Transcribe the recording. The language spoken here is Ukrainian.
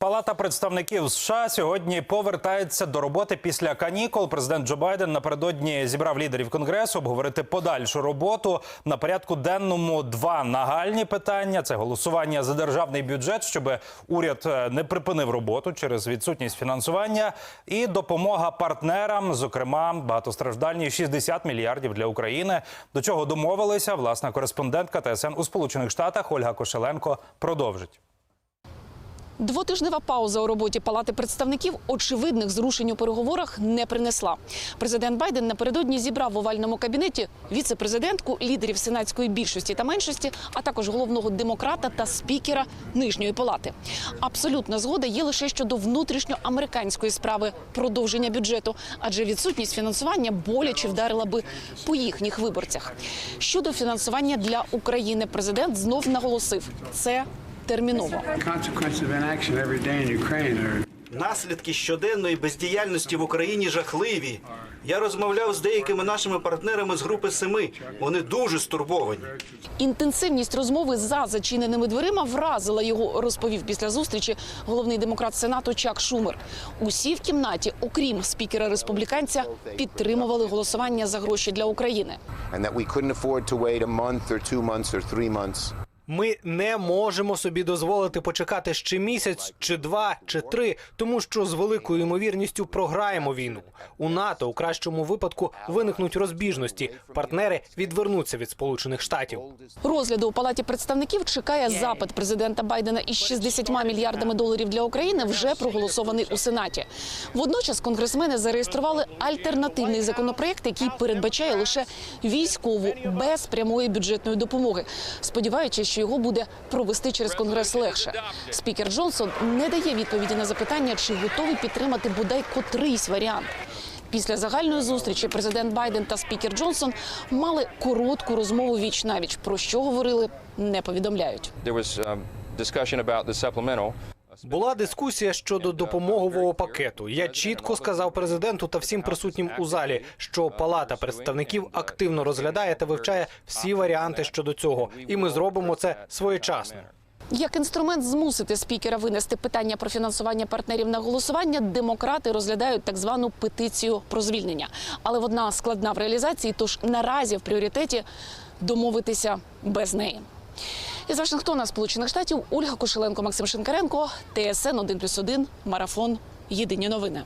Палата представників США сьогодні повертається до роботи після канікул. Президент Джо Байден напередодні зібрав лідерів конгресу обговорити подальшу роботу. На порядку денному два нагальні питання: це голосування за державний бюджет, щоб уряд е, не припинив роботу через відсутність фінансування, і допомога партнерам, зокрема багатостраждальні 60 мільярдів для України. До чого домовилися власна кореспондентка ТСН у Сполучених Штатах Ольга Кошеленко продовжить. Двотижнева пауза у роботі Палати представників очевидних зрушень у переговорах не принесла. Президент Байден напередодні зібрав в овальному кабінеті віце-президентку, лідерів сенатської більшості та меншості, а також головного демократа та спікера нижньої палати. Абсолютна згода є лише щодо внутрішньоамериканської справи продовження бюджету, адже відсутність фінансування боляче вдарила би по їхніх виборцях. Щодо фінансування для України, президент знов наголосив це терміново. Наслідки щоденної бездіяльності в Україні жахливі. Я розмовляв з деякими нашими партнерами з групи семи. Вони дуже стурбовані. Інтенсивність розмови за зачиненими дверима вразила його, розповів після зустрічі головний демократ Сенату Чак Шумер. Усі в кімнаті, окрім спікера республіканця, підтримували голосування за гроші для України. Ми не можемо собі дозволити почекати ще місяць, чи два, чи три, тому що з великою ймовірністю програємо війну. У НАТО у кращому випадку виникнуть розбіжності. Партнери відвернуться від Сполучених Штатів. Розгляду у палаті представників чекає запит президента Байдена із 60 мільярдами доларів для України, вже проголосований у Сенаті. Водночас конгресмени зареєстрували альтернативний законопроект, який передбачає лише військову без прямої бюджетної допомоги, сподіваючись, що його буде провести через конгрес легше. Спікер Джонсон не дає відповіді на запитання, чи готовий підтримати бодай котрийсь варіант. Після загальної зустрічі президент Байден та спікер Джонсон мали коротку розмову віч навіч. Про що говорили, не повідомляють. Um. Була дискусія щодо допомогового пакету. Я чітко сказав президенту та всім присутнім у залі, що Палата представників активно розглядає та вивчає всі варіанти щодо цього, і ми зробимо це своєчасно. Як інструмент змусити спікера винести питання про фінансування партнерів на голосування, демократи розглядають так звану петицію про звільнення. Але вона складна в реалізації, тож наразі в пріоритеті домовитися без неї. Із Вашингтона, Сполучених Штатів, Ольга Кошеленко, Максим Шинкаренко, ТСН 1+,1, Марафон. Єдині новини.